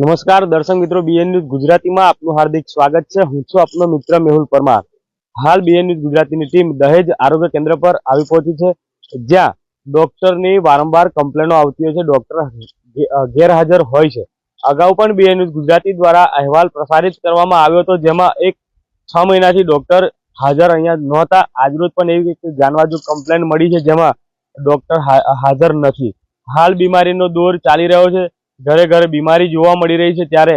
નમસ્કાર, દર્શક મિત્રો બીએન ન્યૂઝ ગુજરાતીમાં આપનું હાર્દિક સ્વાગત છે. હું છું આપનો મિત્ર મેહુલ પરમાર. હાલ બીએન ન્યૂઝ ગુજરાતીની ટીમ દહેજ આરોગ્ય કેન્દ્ર પર આવી પહોંચી છે, જ્યાં ડોક્ટરની વારંવાર કમ્પ્લેનો આવતી હોય છે. ડોક્ટર ગેરહાજર હોય છે. અગાઉ પણ બીએન ન્યૂઝ ગુજરાતી દ્વારા અહેવાલ પ્રસારિત કરવામાં આવ્યો હતો, જેમાં એક છ મહિનાથી ડોક્ટર હાજર અહીંયા નહોતા. આજરોજ પણ એવી એક જાનવાજુ કમ્પ્લેન મળી છે, જેમાં ડોક્ટર હાજર નથી. હાલ બીમારીનો દોર ચાલી રહ્યો છે. ઘરે ઘરે બીમારી જોવા મળી રહી છે ત્યારે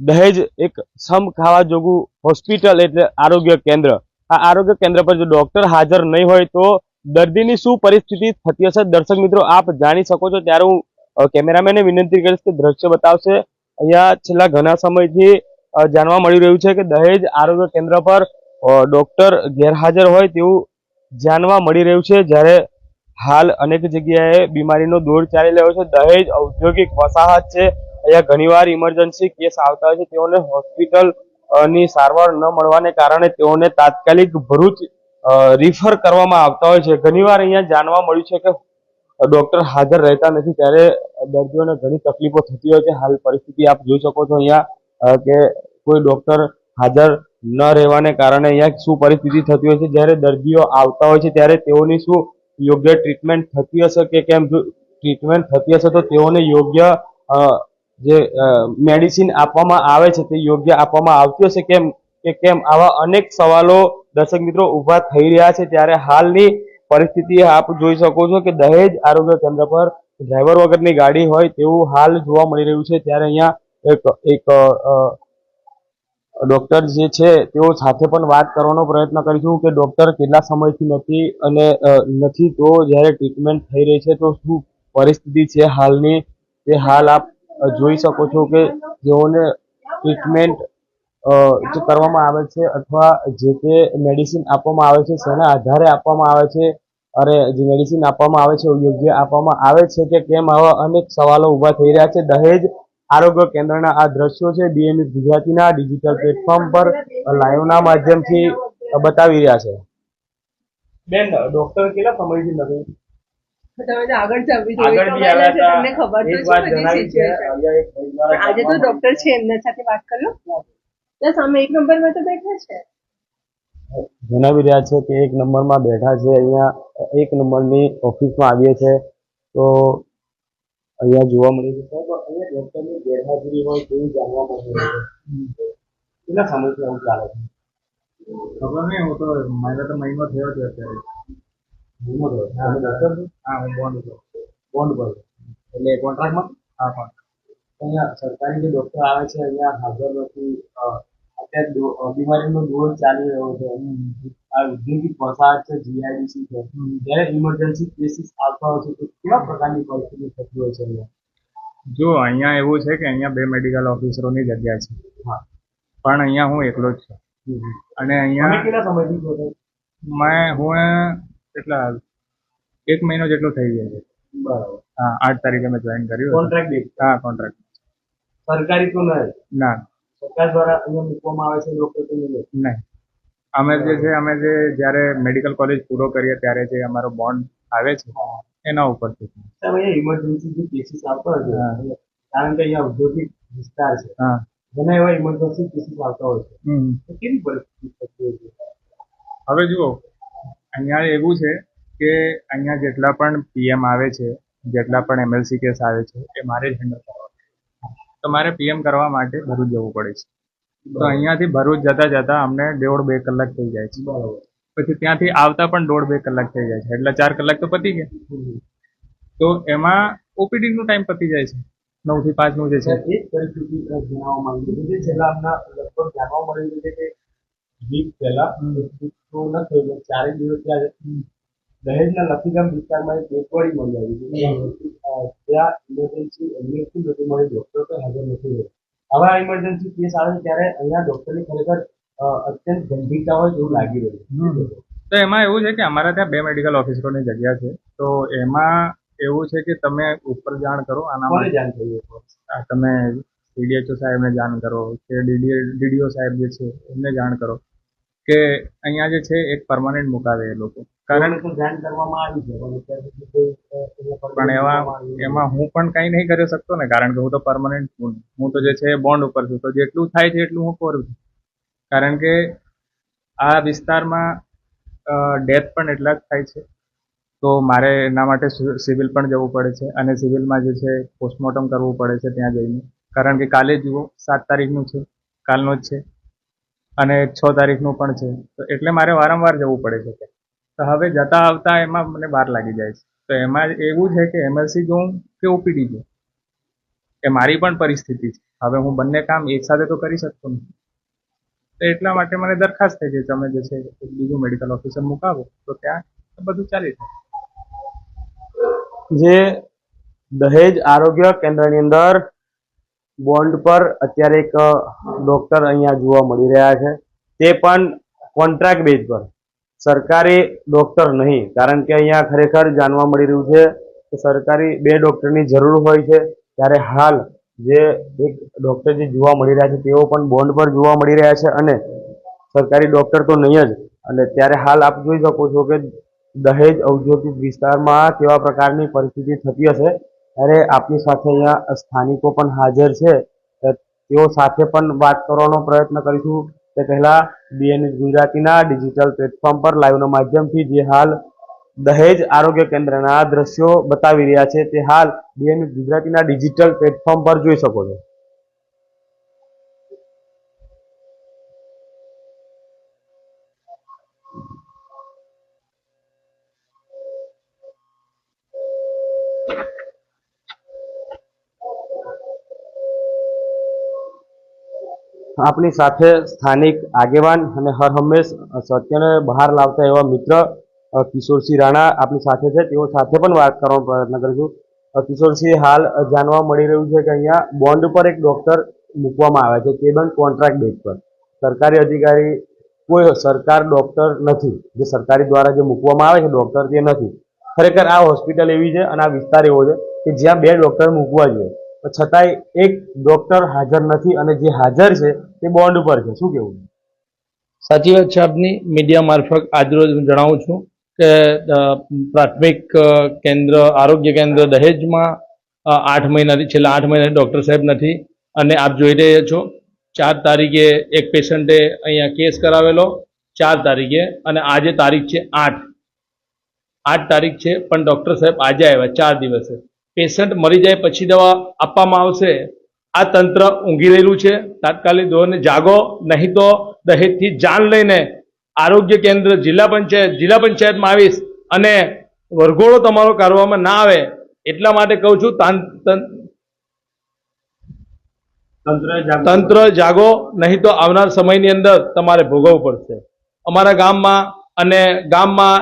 દહેજ એક સમ ખાવા જોગું હોસ્પિટલ એટલે આરોગ્ય કેન્દ્ર. આ આરોગ્ય કેન્દ્ર પર જો ડોક્ટર હાજર નહીં હોય તો દર્દીની શું પરિસ્થિતિ થતી હશે? દર્શક મિત્રો, આપ જાણી શકો છો. ત્યારે હું કેમેરામેનને વિનંતી કરીશ કે દ્રશ્ય બતાવશે. અહીંયા છેલ્લા ઘણા સમયથી જાણવા મળી રહ્યું છે કે દહેજ આરોગ્ય કેન્દ્ર પર ડોક્ટર ગેરહાજર હોય તેવું જાણવા મળી રહ્યું છે. જ્યારે હાલ અનેક જગ્યાએ બીમારીનો દોર ચાલી રહ્યો છે. દહેજ, ઔદ્યોગિક વસાહત છે. અહીંયા ઘણીવાર ઇમરજન્સી કેસ આવતા હોય છે. તેઓને હોસ્પિટલની સારવાર ન મળવાને કારણે તેઓને તાત્કાલિક ભરૂચ રિફર કરવામાં આવતા હોય છે. ઘણીવાર અહીંયા જાણવા મળ્યું છે કે ડોક્ટર હાજર રહેતા નથી. ત્યારે દર્દીઓને ઘણી તકલીફો થતી હોય છે. હાલ પરિસ્થિતિ આપ જોઈ શકો છો અહીંયા કે કોઈ ડોક્ટર હાજર ન રહેવાને કારણે અહીંયા શું પરિસ્થિતિ થતી હોય છે. જ્યારે દર્દીઓ આવતા હોય છે, ત્યારે તેઓની શું યોગ્ય ટ્રીટમેન્ટ થતી હશે કે કેમ? ટ્રીટમેન્ટ થતી હશે તો તેઓને યોગ્ય જે મેડિસિન આપવામાં આવે છે તે યોગ્ય આપવામાં આવતી હશે કેમ? કે કેમ? આવા અનેક સવાલો દર્શક મિત્રો ઊભા થઈ રહ્યા છે ત્યારે હાલની પરિસ્થિતિ આપ જોઈ શકો છો કે દહેજ આરોગ્ય કેન્દ્ર પર ડ્રાઈવર વગરની ગાડી હોય તેવું હાલ જોવા મળી રહ્યું છે. ત્યારે અહીંયા એક એક ડોક્ટર જે છે, તેઓ સાથે પણ વાત કરવાનો પ્રયત્ન કરીશું કે ડૉક્ટર કેટલા સમયથી નથી અને નથી તો જ્યારે ટ્રીટમેન્ટ થઈ રહી છે તો શું પરિસ્થિતિ છે હાલની? તે હાલ આપ જોઈ શકો છો કે જેઓને ટ્રીટમેન્ટ જે કરવામાં આવે છે અથવા જે તે મેડિસિન આપવામાં આવે છે શેના આધારે આપવામાં આવે છે અરે જે મેડિસિન આપવામાં આવે છે, યોગ્ય આપવામાં આવે છે કે કેમ આવા અનેક સવાલો ઊભા થઈ રહ્યા છે. દહેજ આરોગ્ય કેન્દ્રના આ દ્રશ્યો છે બીએમએસ ગુજરાતીના ડિજિટલ પ્લેટફોર્મ પર લાઈવના માધ્યમથી બતાવી રહ્યા છે. બેન ડોક્ટર કેટલા સમયથી નથી? આજે તો ડોક્ટર છે એમના સાથે વાત કરો. ત્યાં સામે એક નંબરમાં તો બેઠા છે. જણાવી રહ્યા છે કે એક નંબરમાં બેઠા છે અહીંયા એક નંબરની ઓફિસમાં આવીએ છે. તો અહીંયા જોવા મળી છે. સાહેબ અહીંયા ડોક્ટરની ગેરહાજરી હોય તેવું જાણવા મળે છે. કેટલા સમયથી આવું ચાલે છે? ખબર નહીં હું તો મારા તો મહિનો થયો છે અત્યારે. મહિનો થયો. તમે ડોક્ટર હા હું બોન્ડ છું બોન્ડ પર. એટલે કોન્ટ્રાક્ટમાં હા પણ અહીંયા સરકારી જે ડોક્ટર આવે છે અહીંયા હાજર નથી બીમારીનો દોર ચાલી રહ્યો છે. આ ઔદ્યોગિક વસાહત છે જીઆઈડીસી છે. જ્યારે ઇમરજન્સી કેસીસ આવતા હોય છે તો કેવા પ્રકારની પરિસ્થિતિ થતી હોય છે જો અહીંયા એવું છે કે અહીંયા બે મેડિકલ ઓફિસરોની જગ્યા છે. હા. પણ અહીંયા હું એકલો જ છું. અને અહીંયા કેટલા સમયથી છો મેં હું કેટલા એક મહિનો જેટલો થઈ ગયો છે. બરાબર. હા આઠ તારીખે મેં જોઈન કર્યું કોન્ટ્રાક્ટ હા કોન્ટ્રાક્ટ સરકારી તો નહીં? ના. સરકાર દ્વારા અહીંયા મૂકવામાં આવે છે તો નહીં. અમે જે છે અમે જે જ્યારે મેડિકલ કોલેજ પૂરો કરીએ ત્યારે જે અમારો બોન્ડ આવે છે એના ઉપરથી સાહેબ અહીંયા ઇમરજન્સી જે કેસીસ આવતા હોય છે કારણ કે અહીંયા ઔદ્યોગિક વિસ્તાર છે. ઘણા એવા ઇમરજન્સી કેસીસ આવતા હોય છે. કેવી પરિસ્થિતિ હવે જુઓ અહીંયા એવું છે કે અહીંયા જેટલા પણ પીએમ આવે છે જેટલા પણ એમએલસી કેસ આવે છે એ મારે જ હેન્ડલ કરવા તો મારે પીએમ કરવા માટે ભરૂચ જવું પડે છે. તો અહીંયાથી ભરૂચ જતા જતા અમને દોઢ બે કલાક થઈ જાય છે. બરાબર. પછી ત્યાંથી આવતા પણ દોઢ બે કલાક થઈ જાય છે. એટલે ચાર કલાક તો પતી ગયા. તો એમાં ઓપીડી નું ટાઈમ પતી જાય છે. નવથી પાંચનું જે છે. એક પરિસ્થિતિ જણાવવા માંગુ છું કે છેલ્લા હમણાં લગભગ જાણવા મળી છે કે વીક પહેલા તો ન થયું એટલે ચારેક દિવસ ત્યાં દહેજના લખીગામ વિસ્તારમાં એક બેટવાડી મળી આવી હતી ત્યાં ઇમરજન્સી એમ્બ્યુલન્સ નથી મળી ડોક્ટર તો હાજર નથી રહ્યો આવા ઇમરજન્સી કેસ આવે ત્યારે અહીંયા ડોક્ટરની ખરેખર અત્યંત ગંભીરતા હોય એવું લાગી રહ્યું તો એમાં એવું છે કે અમારા ત્યાં બે મેડિકલ ઓફિસરોની જગ્યા છે. તો એમાં એવું છે કે તમે ઉપર જાણ કરો આના માટે જાણ આ તમે ડીડીએચઓ સાહેબને જાણ કરો કે ડીડીઓ સાહેબ જે છે એમને જાણ કરો કે અહીંયા જે છે એક પરમાનન્ટ મુકાવે એ લોકો. કારણ કે જાણ કરવામાં આવી છે પણ અત્યાર સુધી કોઈ, અ, એને પર પણ એવા. એમાં હું પણ કંઈ નહીં કરી શકતો ને કારણ કે હું તો પરમનન્ટ છું. હું તો જે છે એ બોન્ડ ઉપર છું. તો જેટલું થાય છે એટલું હું કરું છું. કારણ કે આ વિસ્તારમાં ડેથ પણ એટલા જ થાય છે. તો મારે એના માટે સિવિલ પણ જવું પડે છે અને સિવિલમાં જે છે પોસ્ટમોર્ટમ કરવું પડે છે ત્યાં જઈને. કારણ કે કાલે જુઓ સાત તારીખનું છે કાલનો જ છે અને છ તારીખનું પણ છે. તો એટલે મારે વારંવાર જવું પડે છે ત્યાં. તો હવે જતા આવતા એમાં મને બાર લાગી જાય છે. તો એમાં એવું છે કે એમએલસી જોઉં કે ઓપીડી જોઉં, એ મારી પણ પરિસ્થિતિ છે. હવે હું બંને કામ એક સાથે તો કરી શકતો નથી. તો એટલા માટે મને દરખાસ્ત થઈ છે. તમે જે છે બીજું મેડિકલ ઓફિસર મુકાવો, તો ત્યાં બધું ચાલી જાય. જે દહેજ આરોગ્ય કેન્દ્રની અંદર બોન્ડ પર અત્યારે એક ડોક્ટર અહીંયા જોવા મળી રહ્યા છે. તે પણ કોન્ટ્રાક્ટ બેઝ પર. સરકારી ડોક્ટર નહીં. કારણ કે અહીંયા ખરેખર જાણવા મળી રહ્યું છે કે સરકારી બે ડૉક્ટરની જરૂર હોય છે. ત્યારે હાલ જે એક ડૉક્ટર જે જોવા મળી રહ્યા છે, તેઓ પણ બોન્ડ પર જોવા મળી રહ્યા છે અને સરકારી ડૉક્ટર તો નહીં જ. અને ત્યારે હાલ આપ જોઈ શકો છો કે દહેજ ઔદ્યોગિક વિસ્તારમાં કેવા પ્રકારની પરિસ્થિતિ થતી હશે. ત્યારે આપની સાથે અહીંયા સ્થાનિકો પણ હાજર છે. તેઓ સાથે પણ વાત કરવાનો પ્રયત્ન કરીશું. તે પહેલા બીએનએસ ગુજરાતીના ડિજિટલ પ્લેટફોર્મ પર લાઈવના માધ્યમથી જે હાલ દહેજ આરોગ્ય કેન્દ્રના દ્રશ્યો બતાવી રહ્યા છે, તે હાલ બીએનએસ ગુજરાતીના ડિજિટલ પ્લેટફોર્મ પર જોઈ શકો છો. આપણી સાથે સ્થાનિક આગેવાન અને હર હંમેશ સત્યને બહાર લાવતા એવા મિત્ર કિશોરસિંહ રાણા આપણી સાથે છે. તેઓ સાથે પણ વાત કરવાનો પ્રયત્ન કરીશું. કિશોરસિંહ હાલ જાણવા મળી રહ્યું છે કે અહીંયા બોન્ડ પર એક ડોક્ટર મૂકવામાં આવે છે. તે પણ કોન્ટ્રાક્ટ બેઝ પર. સરકારી અધિકારી કોઈ સરકાર ડોક્ટર નથી. જે સરકારી દ્વારા જે મૂકવામાં આવે છે, ડોક્ટર તે નથી. ખરેખર આ હોસ્પિટલ એવી છે અને આ વિસ્તાર એવો છે કે જ્યાં બે ડોક્ટર મૂકવા જોઈએ. છતાંય એક ડોક્ટર હાજર નથી અને જે હાજર છે, તે બોન્ડ ઉપર છે. શું કેવું? સાચી વાત છે આપની. મીડિયા મારફત આજરોજ હું જણાવું છું કે પ્રાથમિક કેન્દ્ર, આરોગ્ય કેન્દ્ર દહેજમાં આઠ મહિનાથી, છેલ્લા આઠ મહિનાથી ડૉક્ટર સાહેબ નથી. અને આપ જોઈ રહ્યા છો, ચાર તારીખે એક પેશન્ટે અહીંયા કેસ કરાવેલો, ચાર તારીખે અને આજે તારીખ છે આઠ. આઠ તારીખ છે, પણ ડૉક્ટર સાહેબ આજે આવ્યા, ચાર દિવસે. પેશન્ટ મરી જાય પછી દવા આપવામાં આવશે. આ તંત્ર ઊંઘી રહેલું છે. તાત્કાલિક ધોરણે જાગો નહીં તો દહેજથી જાન લઈને આરોગ્ય કેન્દ્ર જિલ્લા પંચાયત જિલ્લા પંચાયતમાં આવીશ અને વરઘોડો તમારો કરવામાં ના આવે એટલા માટે કહું છું તંત્ર જાગો નહીં તો આવનાર સમયની અંદર તમારે ભોગવવું પડશે. અમારા ગામમાં અને ગામમાં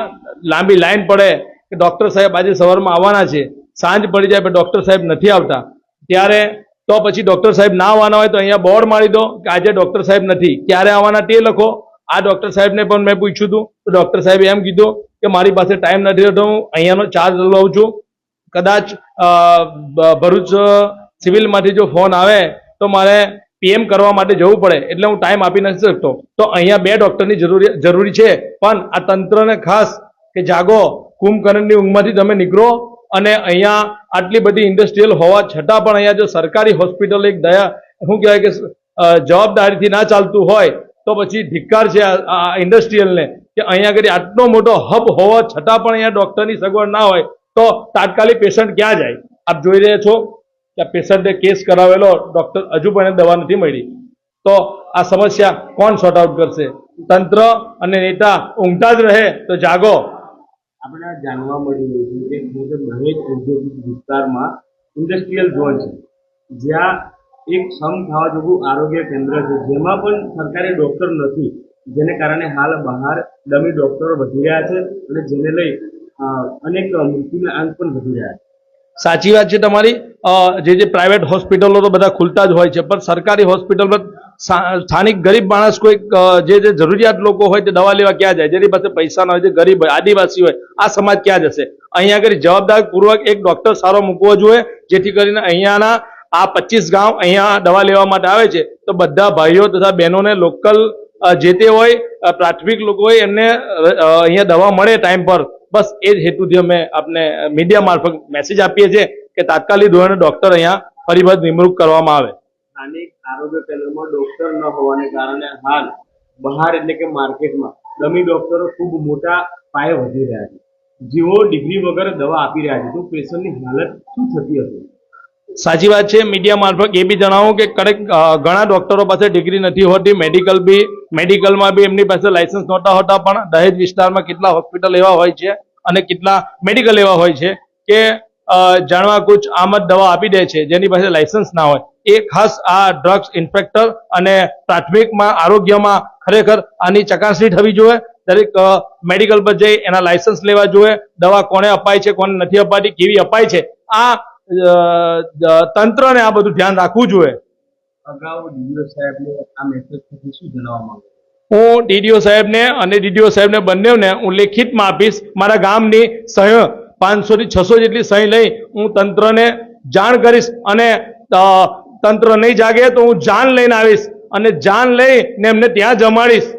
લાંબી લાઈન પડે કે ડૉક્ટર સાહેબ આજે સવારમાં આવવાના છે. સાંજ પડી જાય પણ ડૉક્ટર સાહેબ નથી આવતા. ત્યારે તો પછી ડૉક્ટર સાહેબ ના આવવાના હોય તો અહીંયા બોર્ડ મારી દો કે આજે ડૉક્ટર સાહેબ નથી. ક્યારે આવવાના તે લખો. આ ડૉક્ટર સાહેબને પણ મેં પૂછ્યું હતું. તો ડૉક્ટર સાહેબે એમ કીધું કે મારી પાસે ટાઈમ નથી રહેતો, હું અહીંયાનો ચાર્જ લઉં છું. કદાચ ભરૂચ સિવિલમાંથી જો ફોન આવે તો મારે પીએમ કરવા માટે જવું પડે. એટલે હું ટાઈમ આપી નથી શકતો. તો અહીંયા બે ડૉક્ટરની જરૂરી જરૂરી છે. પણ આ તંત્રને ખાસ કે જાગો. કુંભકર્ણની ઊંઘમાંથી તમે નીકળો. અને અહીંયા આટલી બધી ઇન્ડસ્ટ્રીયલ હોવા છતાં પણ અહીંયા જો સરકારી હોસ્પિટલ એક દયા, શું કહેવાય કે જવાબદારીથી ના ચાલતું હોય, તો પછી ધિક્કાર છે આ- ઇન્ડસ્ટ્રીયલને કે અહીંયા આગળ આટલો મોટો હબ હોવા છતાં પણ અહીંયા ડૉક્ટરની સગવડ ના હોય, તો તાત્કાલિક પેશન્ટ ક્યાં જાય? આપ જોઈ રહ્યા છો કે પેશન્ટે કેસ કરાવેલો ડૉક્ટર હજુ પણ દવા નથી મળી. તો આ સમસ્યા કોણ સોર્ટ આઉટ કરશે? તંત્ર અને નેતા ઊંઘતા જ રહે, તો જાગો. આપણે જાણવા મળી રહ્યું છે કે મુજબ દરેક ઔદ્યોગિક વિસ્તારમાં ઇન્ડસ્ટ્રીયલ ઝોન છે, જ્યાં એક સમ થવા જેવું આરોગ્ય કેન્દ્ર છે, જેમાં પણ સરકારી ડૉક્ટર નથી, જેને કારણે હાલ બહાર ડમી ડૉક્ટરો વધી રહ્યા છે અને જેને લઈ અનેક મૃત્યુના અંક પણ વધી રહ્યા છે. સાચી વાત છે તમારી. જે જે પ્રાઇવેટ હોસ્પિટલો તો બધા ખુલતા જ હોય છે, પણ સરકારી હોસ્પિટલમાં સ્થાનિક ગરીબ માણસ કોઈ જે જે જરૂરિયાત લોકો હોય તે દવા લેવા ક્યાં જાય? જેની પાસે પૈસા ના હોય, જે ગરીબ હોય, આદિવાસી હોય, આ સમાજ ક્યાં જશે? અહીંયા આગળ જવાબદાર પૂર્વક એક ડોક્ટર સારો મૂકવો જોઈએ, જેથી કરીને અહીંયાના આ પચીસ ગામ અહીંયા દવા લેવા માટે આવે છે. તો બધા ભાઈઓ તથા બહેનોને લોકલ જે તે હોય પ્રાથમિક લોકો હોય, એમને અહીંયા દવા મળે ટાઈમ પર. બસ એ જ હેતુથી અમે આપને મીડિયા મારફત મેસેજ આપીએ છીએ કે તાત્કાલિક ધોરણે ડોક્ટર અહીંયા ફરીબદ નિમણૂક કરવામાં આવે. સ્થાનિક આરોગ્ય કેન્દ્રમાં ડોક્ટર ન હોવાને કારણે હાલ બહાર એટલે કે માર્કેટમાં ડમી ડોક્ટરો ખૂબ મોટા પાયે વધી રહ્યા છે. જેઓ ડિગ્રી વગર દવા આપી રહ્યા છે. તો પેશન્ટની હાલત શું થતી હતી સાચી વાત છે. મીડિયા મારફત એ બી જણાવું કે કડક ઘણા ડોક્ટરો પાસે ડિગ્રી નથી હોતી. મેડિકલ બી મેડિકલમાં બી એમની પાસે લાયસન્સ નહોતા હોતા, પણ દહેજ વિસ્તારમાં કેટલા હોસ્પિટલ એવા હોય છે અને કેટલા મેડિકલ એવા હોય છે કે જાણવા કુછ આમ જ દવા આપી દે છે. જેની પાસે લાયસન્સ ના હોય. એ ખાસ આ ડ્રગ્સ ઇન્સ્પેક્ટર અને પ્રાથમિકમાં આરોગ્યમાં ખરેખર આની ચકાસણી થવી જોઈએ. દરેક મેડિકલ પર જઈ એના લાયસન્સ લેવા જોઈએ. દવા કોને અપાય છે કોને નથી અપાતી કેવી અપાય છે. આ તંત્રને આ બધું ધ્યાન રાખવું જોઈએ. અગાઉ ડીડીઓ સાહેબને આ મેસેજ શું જણાવવા માંગુ? હું ડીડીઓ સાહેબને અને ડીડીઓ સાહેબને બંનેને હું લેખિતમાં આપીશ. મારા ગામની સહ પાંચસો થી છસો જેટલી સહી લઈ હું તંત્રને જાણ કરીશ અને તંત્ર નહીં જાગે તો હું જાન લઈને આવીશ અને જાન લઈને એમને ત્યાં જમાડીશ.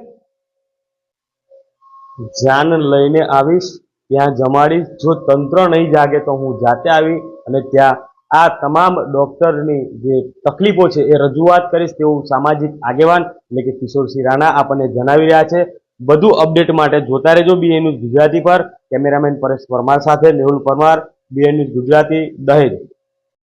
જાન લઈને આવીશ, ત્યાં જમાડીશ. જો તંત્ર નહીં જાગે તો હું જાતે આવી અને ત્યાં આ તમામ ડોક્ટરની જે તકલીફો છે એ રજૂઆત કરીશ તેવું સામાજિક આગેવાન એટલે કે કિશોરસિંહ રાણા આપણને જણાવી રહ્યા છે. બધું અપડેટ માટે જોતા રહેજો બીએ ન્યૂઝ ગુજરાતી પર. કેમેરામેન પરેશ પરમાર સાથે મેહુલ પરમાર બીએ ન્યૂઝ ગુજરાતી, દહેજ.